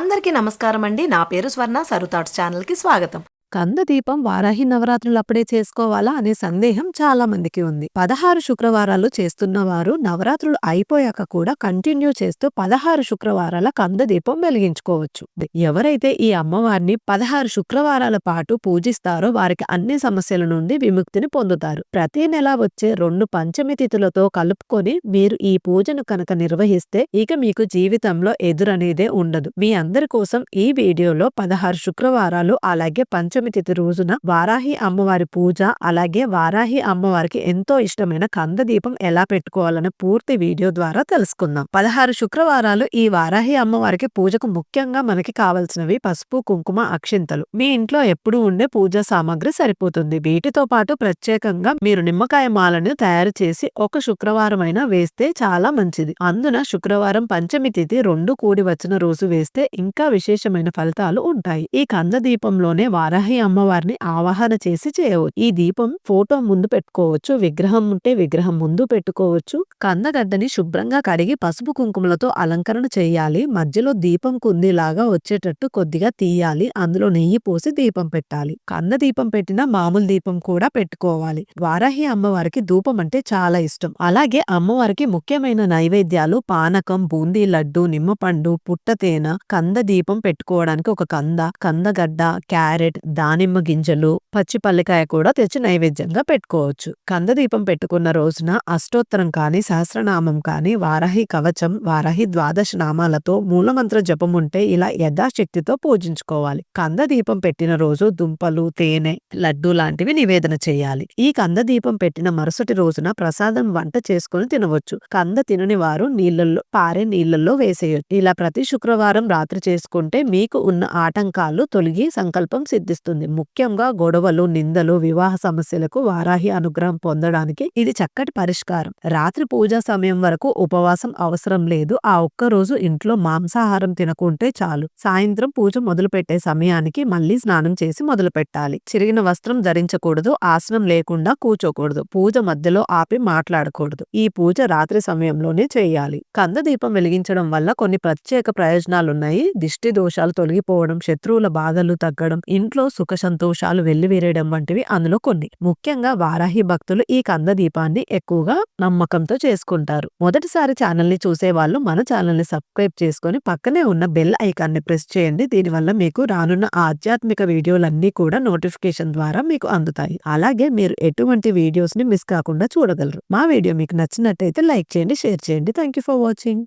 అందరికీ నమస్కారం అండి నా పేరు స్వర్ణ. సరుతాట్స్ ఛానల్కి స్వాగతం. కంద దీపం వారాహి నవరాత్రులప్పుడే చేసుకోవాలా అనే సందేహం చాలా మందికి ఉంది. పదహారు శుక్రవారాలు చేస్తున్న వారు నవరాత్రులు అయిపోయాక కూడా కంటిన్యూ చేస్తూ పదహారు శుక్రవారాల కంద దీపం వెలిగించుకోవచ్చు. ఎవరైతే ఈ అమ్మవారిని పదహారు శుక్రవారాల పాటు పూజిస్తారో వారికి అన్ని సమస్యల నుండి విముక్తిని పొందుతారు. ప్రతి నెల వచ్చే రెండు పంచమి తిథులతో కలుపుకొని మీరు ఈ పూజను కనుక నిర్వహిస్తే ఇక మీకు జీవితంలో ఎదురనేదే ఉండదు. మీ అందరి కోసం ఈ వీడియోలో పదహారు శుక్రవారాలు అలాగే పంచమి తిథి రోజున వారాహి అమ్మవారి పూజ అలాగే వారాహి అమ్మవారికి ఎంతో ఇష్టమైన కంద దీపం ఎలా పెట్టుకోవాలనే పూర్తి వీడియో ద్వారా తెలుసుకుందాం. పదహారు శుక్రవారాలు ఈ వారాహి అమ్మవారికి పూజకు ముఖ్యంగా మనకి కావలసినవి పసుపు కుంకుమ అక్షింతలు. మీ ఇంట్లో ఎప్పుడు ఉండే పూజా సామాగ్రి సరిపోతుంది. వీటితో పాటు ప్రత్యేకంగా మీరు నిమ్మకాయ మాలను తయారు చేసి ఒక శుక్రవారం అయినా వేస్తే చాలా మంచిది. అందున శుక్రవారం పంచమి తిథి రెండు కూడి వచ్చిన రోజు వేస్తే ఇంకా విశేషమైన ఫలితాలు ఉంటాయి. ఈ కంద దీపంలోనే వారాహి అమ్మవారిని ఆవాహన చేసి చేయవచ్చు ఈ దీపం ఫోటో ముందు పెట్టుకోవచ్చు విగ్రహం ఉంటే విగ్రహం ముందు పెట్టుకోవచ్చు. కందగడ్డని శుభ్రంగా కడిగి పసుపు కుంకుమలతో అలంకరణ చేయాలి. మధ్యలో దీపం కుందిలాగా వచ్చేటట్టు కొద్దిగా తీయాలి. అందులో నెయ్యి పోసి దీపం పెట్టాలి. కంద దీపం పెట్టిన మామూలు దీపం కూడా పెట్టుకోవాలి. వారాహి అమ్మవారికి ధూపం అంటే చాలా ఇష్టం. అలాగే అమ్మవారికి ముఖ్యమైన నైవేద్యాలు పానకం బూందీ లడ్డు నిమ్మపండు పుట్టతేన కంద దీపం పెట్టుకోవడానికి ఒక కంద కందగడ్డ క్యారెట్ దానిమ్మ గింజలు పచ్చి పల్లికాయ కూడా తెచ్చి నైవేద్యంగా పెట్టుకోవచ్చు. కంద దీపం పెట్టుకున్న రోజున అష్టోత్తరం కాని సహస్రనామం కాని వారాహి కవచం వారాహి ద్వాదశ నామాలతో మూలమంత్ర జపం ఉంటే ఇలా యథాశక్తితో పూజించుకోవాలి. కంద దీపం పెట్టిన రోజు దుంపలు తేనె లడ్డు లాంటివి నివేదన చేయాలి. ఈ కంద దీపం పెట్టిన మరుసటి రోజున ప్రసాదం వంట చేసుకుని తినవచ్చు. కంద తినని వారు నీళ్ళల్లో పారే నీళ్ళల్లో వేసేయచ్చు. ఇలా ప్రతి శుక్రవారం రాత్రి చేసుకుంటే మీకు ఉన్న ఆటంకాలు తొలగి సంకల్పం సిద్ధిస్తుంది. ముఖ్యంగా గొడవలు నిందలు వివాహ సమస్యలకు వారాహి అనుగ్రహం పొందడానికి ఇది చక్కటి పరిష్కారం. రాత్రి పూజా సమయం వరకు ఉపవాసం అవసరం లేదు. ఆ ఒక్క రోజు ఇంట్లో మాంసాహారం తినకుంటే చాలు. సాయంత్రం పూజ మొదలు పెట్టే సమయానికి మళ్ళీ స్నానం చేసి మొదలు పెట్టాలి చిరిగిన వస్త్రం ధరించకూడదు. ఆసనం లేకుండా కూర్చోకూడదు. పూజ మధ్యలో ఆపి మాట్లాడకూడదు. ఈ పూజ రాత్రి సమయంలోనే చేయాలి. కంద దీపం వెలిగించడం వల్ల కొన్ని ప్రత్యేక ప్రయోజనాలున్నాయి. దిష్టి దోషాలు తొలగిపోవడం శత్రువుల బాధలు తగ్గడం ఇంట్లో సుఖ సంతోషాలు వెల్లివిరేయడం వంటివి అందులో కొన్ని. ముఖ్యంగా వారాహి భక్తులు ఈ కంద దీపాన్ని ఎక్కువగా నమ్మకంతో చేసుకుంటారు. మొదటిసారి ఛానల్ని చూసే వాళ్ళు మన ఛానల్ని సబ్స్క్రైబ్ చేసుకొని పక్కనే ఉన్న బెల్ ఐకాన్ని ప్రెస్ చేయండి. దీనివల్ల మీకు రానున్న ఆధ్యాత్మిక వీడియోలన్నీ కూడా నోటిఫికేషన్ ద్వారా మీకు అందుతాయి. అలాగే మీరు ఎటువంటి వీడియోస్ని మిస్ కాకుండా చూడగలరు. మా వీడియో మీకు నచ్చినట్టయితే లైక్ చేయండి షేర్ చేయండి. Thank for watching.